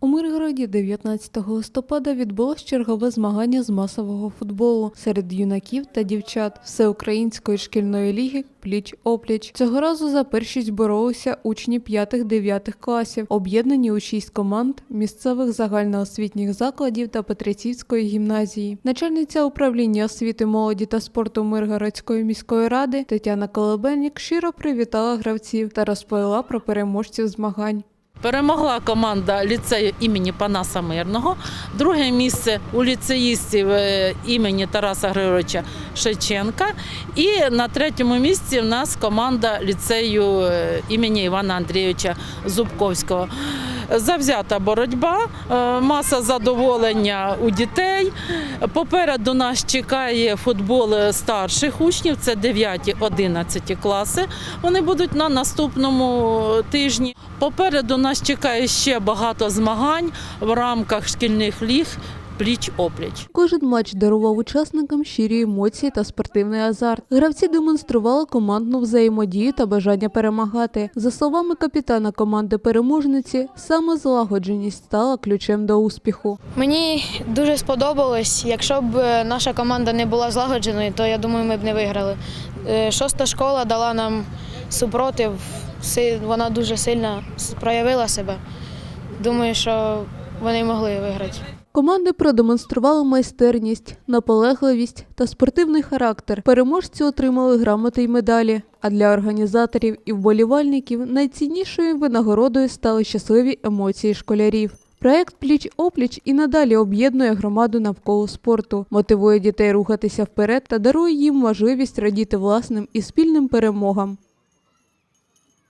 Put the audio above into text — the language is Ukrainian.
У Миргороді 19 листопада відбулось чергове змагання з масового футболу серед юнаків та дівчат всеукраїнської шкільної ліги пліч-опліч. Цього разу за першість боролися учні 5-9 класів, об'єднані у шість команд місцевих загальноосвітніх закладів та Петрицівської гімназії. Начальниця управління освіти, молоді та спорту Миргородської міської ради Тетяна Колобенік щиро привітала гравців та розповіла про переможців змагань. Перемогла команда ліцею імені Панаса Мирного. Друге місце у ліцеїстів е, імені Тараса Григоровича Шевченка. І на третьому місці в нас команда ліцею е, імені Івана Андрійовича Зубковського. Завзята боротьба, е, маса задоволення у дітей. Попереду нас чекає футбол старших учнів, це 9-11 класи. Вони будуть на наступному тижні. Попереду нас чекає ще багато змагань в рамках шкільних ліг пліч-опліч. Кожен матч дарував учасникам щирі емоції та спортивний азарт. Гравці демонстрували командну взаємодію та бажання перемагати. За словами капітана команди переможниці, саме злагодженість стала ключем до успіху. Мені дуже сподобалось. Якщо б е, наша команда не була злагодженою, то я думаю, ми б не виграли. Е, Шоста школа дала нам супротив. Вона дуже сильно проявила себе. Думаю, що вони могли виграти. Команди продемонстрували майстерність, наполегливість та спортивний характер. Переможці отримали грамоти й медалі. А для організаторів і вболівальників найціннішою винагородою стали щасливі емоції школярів. Проект Пліч опліч і надалі об'єднує громаду навколо спорту, мотивує дітей рухатися вперед та дарує їм можливість радіти власним і спільним перемогам.